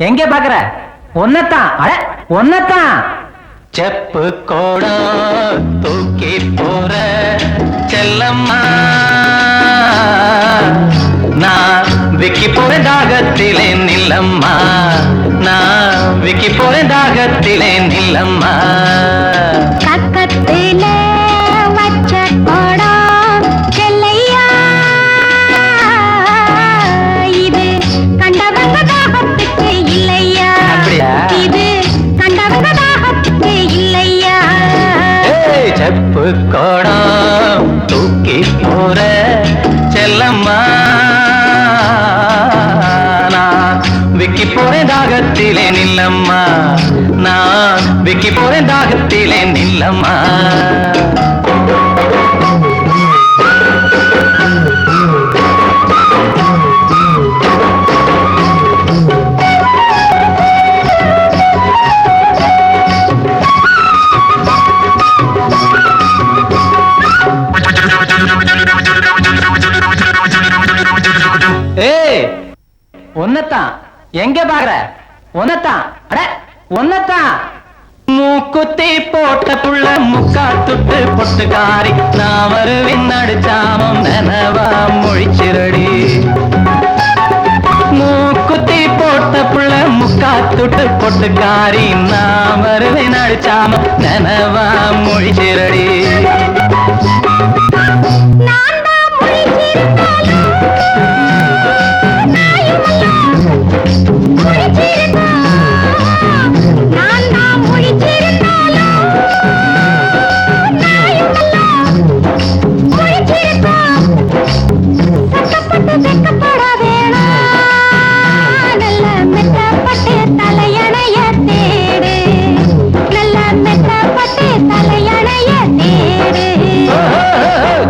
எங்கே பாக்குற ஒன்னத்தான். அட ஒன்னத்தான். செப்பு கோடம் தூக்கி போற செல்லம்மா. நான் விக்கி போறேன் தாகத்திலே நில்லம்மா. நான் விக்கி போறேன் தாகத்திலே நில்லம்மா. செப்பு கோடம் தூக்கி போற செல்லம்மா. நான் விக்கி போறேன் தாகத்திலே நில்லம்மா. நான் விக்கி போறேன் தாகத்திலே நில்லம்மா. ஒன்னத்தான் எங்க பாக்குற? ஒன்னத்தான் அட ஒன்னத்தான் மூக்குத்தி போட்ட புள்ள முக்கா துட்டு பொட்டுக்காரி நான் வருவின் நடுச்சாமம் நனவா மொழிச்சிரடி. மூக்குத்தி போட்ட புள்ள முக்கா துட்டு பொட்டுக்காரி நான் வருவின் நடுச்சாமம் நனவா மொழிச்சிரடி. நான்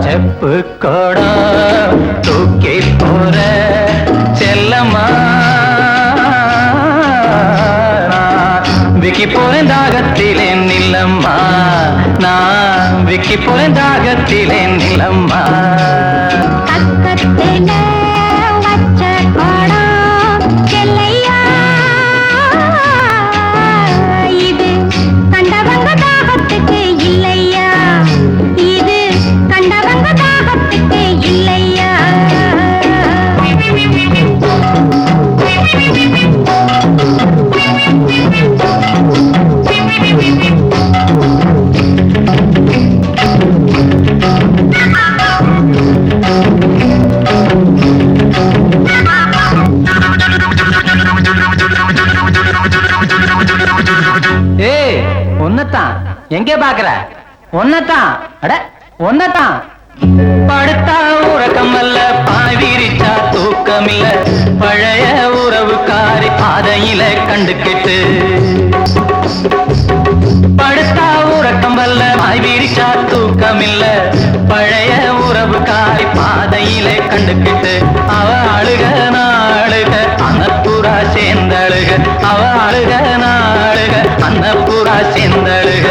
செப்பு கோடம் தூக்கி போற செல்லம்மா. விக்கி போறேன் தாகத்திலே நில்லம்மா. நான் விக்கி போறேன் தாகத்திலே நில்லம்மா. எங்க பாக்குற ஒன்னத்தான் அட ஒன்னத்தான் படுத்தா உறக்கம் அல்ல பாய் தூக்கம் தூக்கமில்ல. பழைய உறவுக்காரி பாதையில கண்டு கெட்டு. படுத்தா உறக்கம் வல்ல பாய் தூக்கம் தூக்கமில்ல. பழைய உறவுக்காரி பாதையில கண்டு கெட்டு. அவ அழுக நாளுக அன்னப்புறா சேர்ந்தழுக. அவ அழுக நாளுக அன்னப்புறா சேர்ந்தழுக.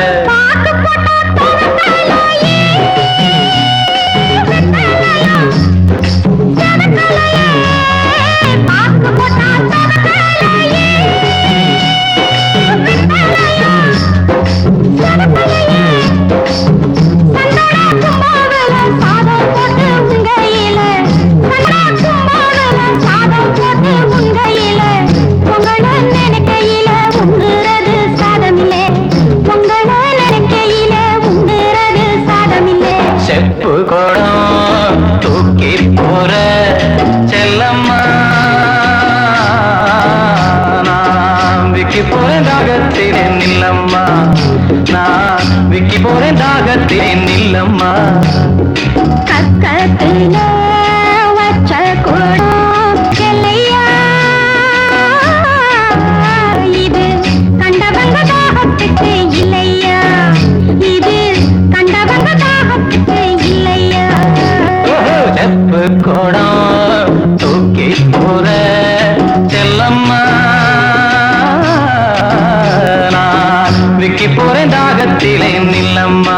போறேன் தாகத்திலே நில்லம்மா.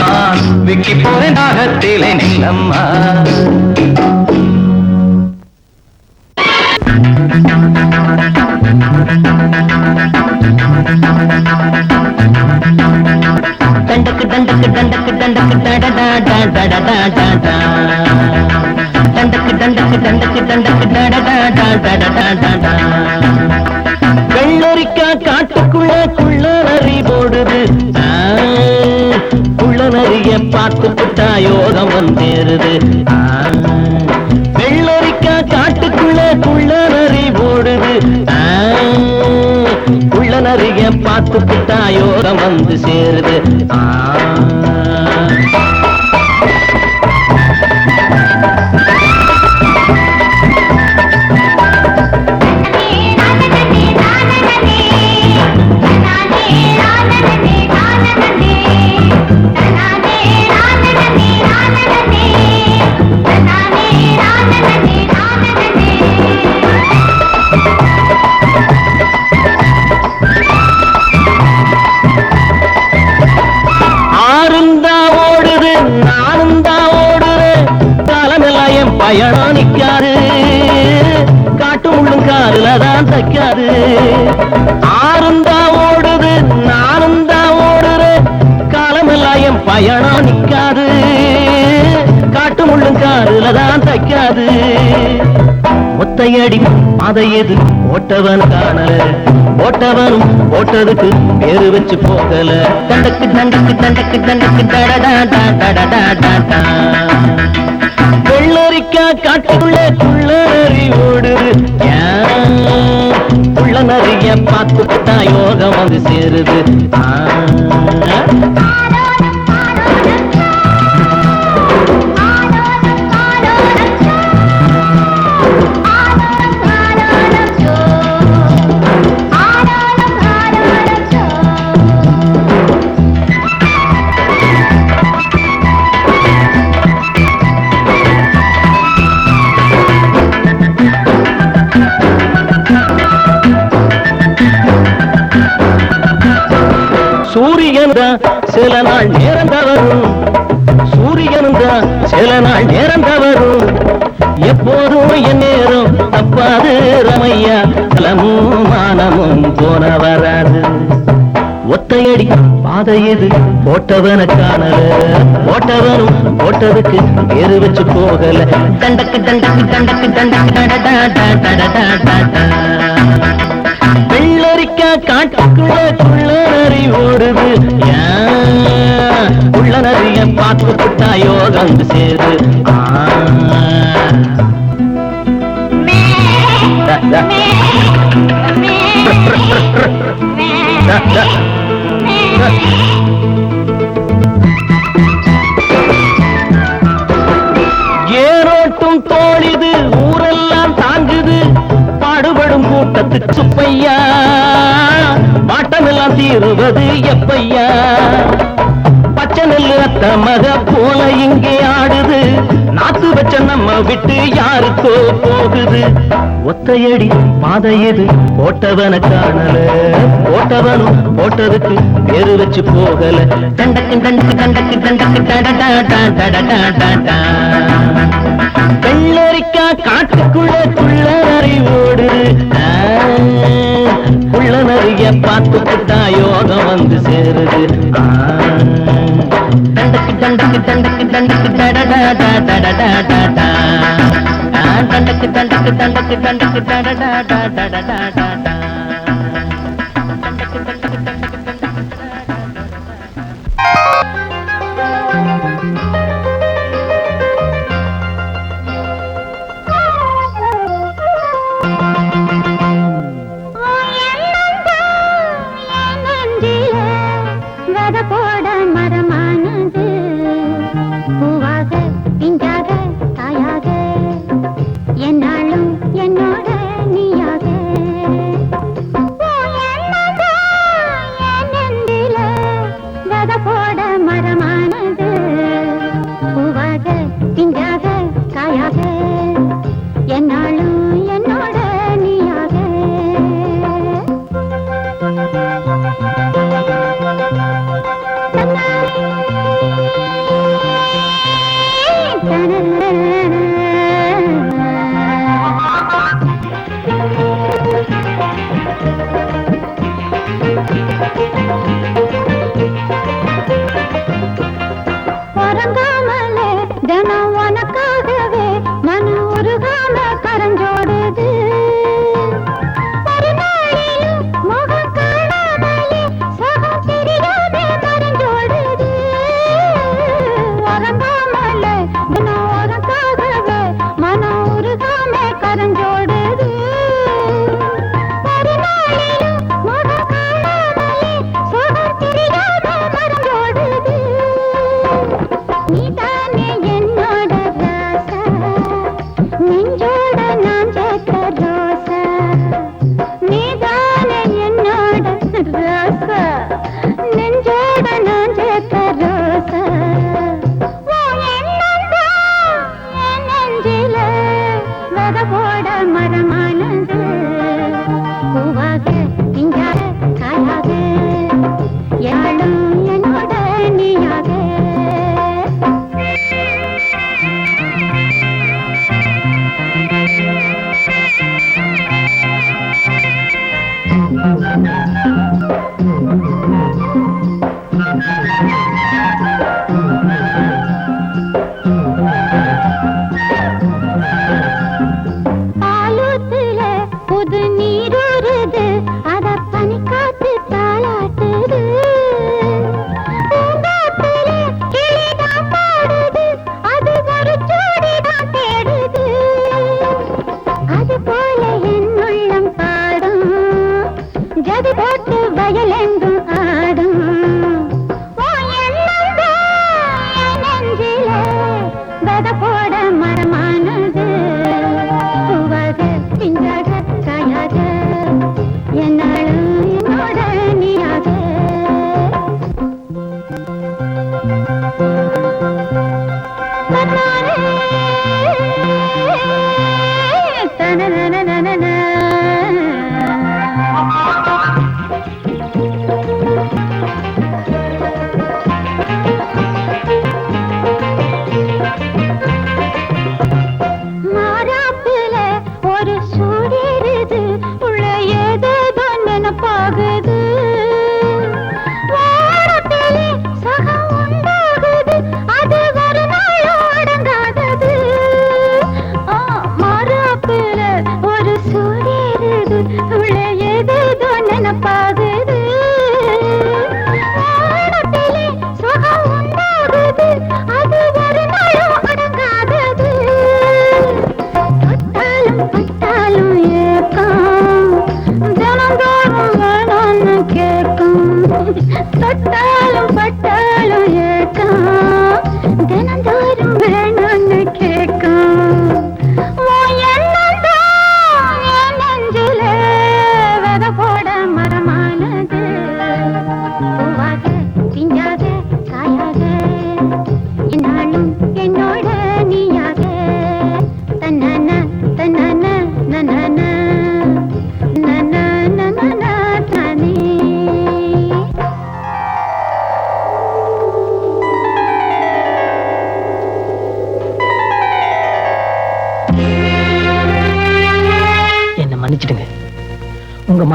நான் விக்கி போறேன் தாகத்திலே நில்லம்மா. தண்டக்கு தண்டக்கு தண்டக்கு தண்டக்கு டடடா டடடா டடா தண்டக்கு தண்டக்கு தண்டக்கு தண்டக்கு டடடா டடடா டடா யோகம் வந்தேருது வெள்ளரிக்கா காட்டுக்குள்ள குள்ள நரி போடுது ஆ, குள்ள நரிய பார்த்து புட்டா யோகம் வந்து சேருது. ஆ. தான் தைக்காது. ஆறுந்தா ஓடுது நானும் தான் ஓடுறேன் காலமெல்லாம் என் பயணம் நிக்காது காட்டு முள்ளும் காருல தான் தைக்காது. ஒத்தையடி அதை எது ஓட்டவன் காணல? ஓட்டவனும் ஓட்டதுக்கு பேரு வச்சு போகல. தண்டக்கு தண்டக்கு தண்டக்கு தண்டக்கு டடடா டடடா டடா வெள்ளரிக்கா காட்டுள்ள குள்ள ஓடுது. உள்ள நிறைய பார்த்துட்டா யோகம் வந்து சேருது. ஆ. சூரியன் தான் சில நாள் நேரம் தவறும் சூரியன் தான் சில நாள் நேரம் தவறும் எப்போதும் என் நேரம் தப்பாது ரமையா. கலமும் மானமும் போன வராது. ஒத்தையடிக்கும் பாதை இது போட்டவன காணல. போட்டவனும் போட்டதுக்கு பேரு வச்சு போகல. தண்டக்கு தண்டக்கு தண்டக்கு தண்டக்கு வெள்ளரிக்கா காட்டுக்குள்ள குள்ள நரி புட்டா யோகம் வந்து சேரு. ஏரோட்டும் தோழிது ஊரெல்லாம் தாங்குது. பாடுபடும் கூட்டத்துக்கு சுப்பையா. மாட்டமெல்லாம் தீருவது எப்பையா. பச்சை நெல்லு போல இங்கே ஆடுது. நாத்து வச்ச நம்ம விட்டு யாருக்கோ போகுது. ஒத்தையடி பாதை எது போட்டவன காணல. போட்டவனும் போட்டதுக்கு பேரு வச்சு போகல. தண்டக்கு தண்டக்கு தண்டக்கு தண்டக்கு டடடா வெள்ளரிக்கா காட்டுக்குள்ள குள்ள நரி ஓடுது. ஆ, குள்ள யோகம் வந்து சேருது. ஆ. தண்டக்கு தண்டக்கு தண்டக்கு தடடா தடடா தடடா தண்டக்கு தண்டக்கு தண்டக்கு தண்டக்கு தடடா தடடா தடடா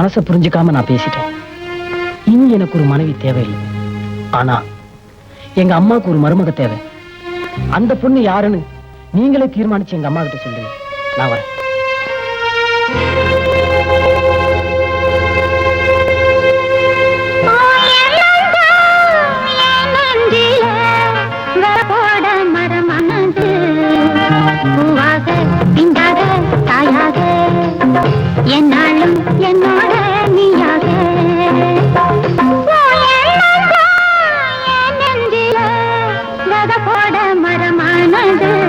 மனசை புரிஞ்சுக்காம நான் பேசிட்டேன். இனி எனக்கு ஒரு மனைவி தேவையில்லை. ஆனா எங்க அம்மாவுக்கு ஒரு மருமக தேவை. அந்த பொண்ணு யாருன்னு நீங்களே தீர்மானிச்சு எங்க அம்மா கிட்ட சொல்லுங்க. நான் வரேன். என்னாலும் என்னால் மட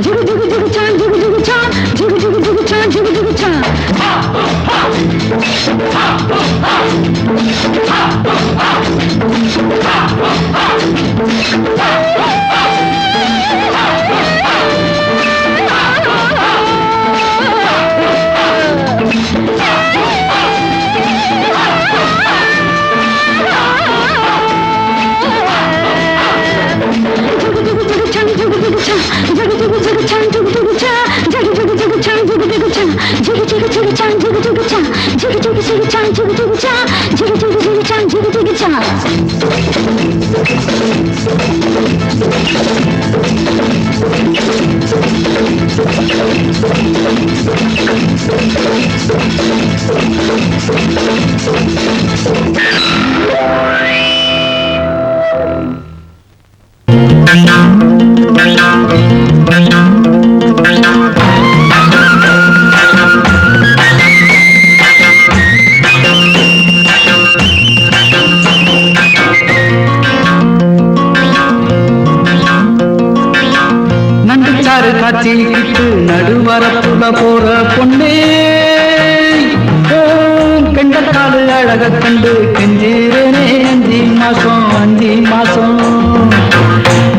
Дюру-дюру. மாசம்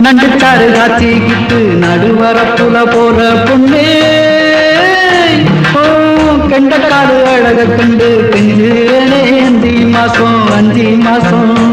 நண்டு தாரு காத்திக்கிட்டு நடுவரப்புல போற பொண்ணே. கண்டக்காலு அழக கண்டு பெண்ணு அஞ்சு மாசம் அஞ்சி மாசம்.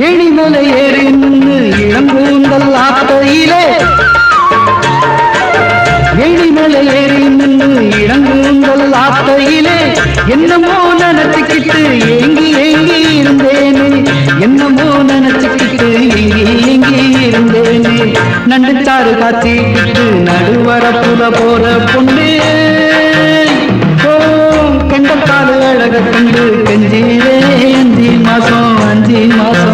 எழிமலை ஏறி நின்று இளங்கூந்தல் ஆத்தையிலே எழிமலை ஏறி நின்று இளங்கூந்தல் ஆத்தையிலே என்னமோ நினைச்சுக்கிட்டு எங்கி எங்கி இருந்தேனே. என்னமோ நினைச்சுக்கிட்டு எங்கி எங்கி இருந்தேனே. நண்டுச்சாறு காத்திக்கிட்டு நடுவரப்புல போற பொண்ணு ஓ கண்டக்காடு அழக கண்டு கெஞ்சீரே அஞ்சு மாசம் அஞ்சு மாசம்.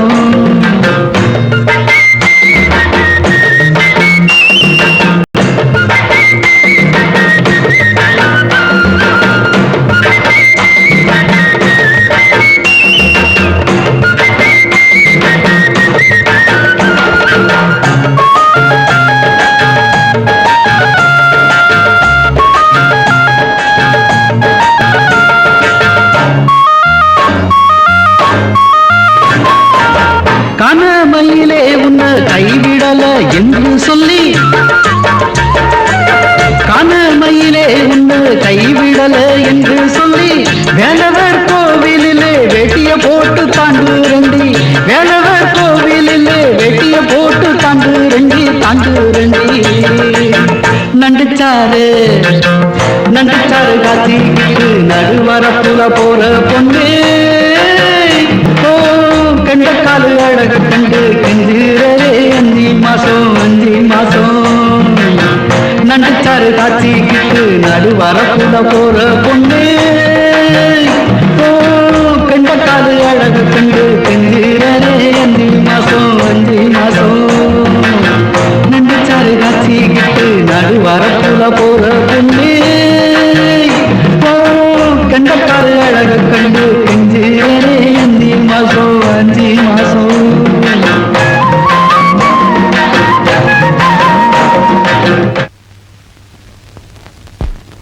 நடுவரப்புல போற பொண்ணு. ஓ கண்ட காலு அழக கண்டு கெஞ்சுறே அஞ்சு மாசம் அஞ்சு மாசம். நண்டுச்சாறு காட்சி காய்ச்சிக்கிட்டு நடுவரப்புல போற பொண்ணு.